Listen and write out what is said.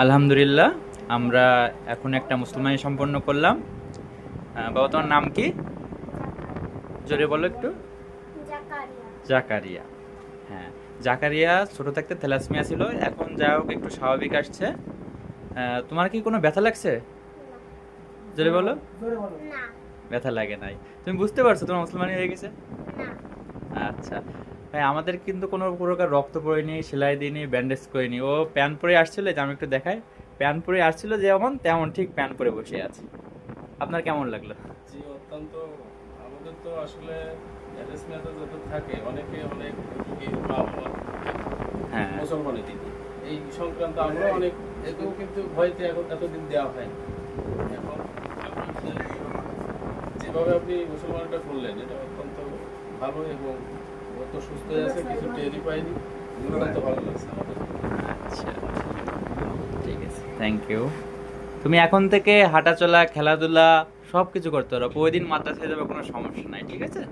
আলহামদুলিল্লাহ আমরা এখন একটা মুসলমানি সম্পন্ন করলাম। বাবা তোমার নাম কি? জোরে বলো একটু। জাকারিয়া। জাকারিয়া। হ্যাঁ জাকারিয়া ছোট থাকতে থ্যালাসমিয়া ছিল এখন যা হোক একটু স্বাভাবিক আসছে। তোমার কি কোনো ব্যথা লাগছে? জোরে বলো। ব্যথা লাগে নাই। তুমি বুঝতে পারছ তোমার মুসলমানি হয়ে গেছে? আচ্ছা। ভাই আমাদের কিন্তু কোনো প্রকার রক্ত পড়েনি সেলাই দিইনি ব্যান্ডেজ করিনি ও প্যান্ট পরে আসছিল যে আমি একটু দেখাই। প্যান্ট পরে আসছিল যেমন তেমন ঠিক প্যান্ট পরে বসে আছে। আপনার কেমন লাগল? জি অত্যন্ত আমাদের তো আসলে অ্যারেঞ্জমেন্টে যত থাকে অনেকে অনেক হ্যাঁ। মুসলমানের দিকে। এই সংক্রান্ত আমরা অনেক এতেও কিন্তু ভয়তে এখন এতদিন দেওয়া হয় এখন যেভাবে আপনি মুসলমানটা করলেন এটা অত্যন্ত ভালো এবং অত সুস্থ আছে কিছু টেরই পাইনি। অত্যন্ত ভালো লাগছে আমাদের। আচ্ছা। ঠিক আছে। থ্যাংক ইউ তুমি এখন থেকে হাঁটাচলা খেলাধুলা সব কিছু করতে পারো। প্রতিদিন মাদ্রাসায় যাবে কোনো সমস্যা নাই ঠিক আছে?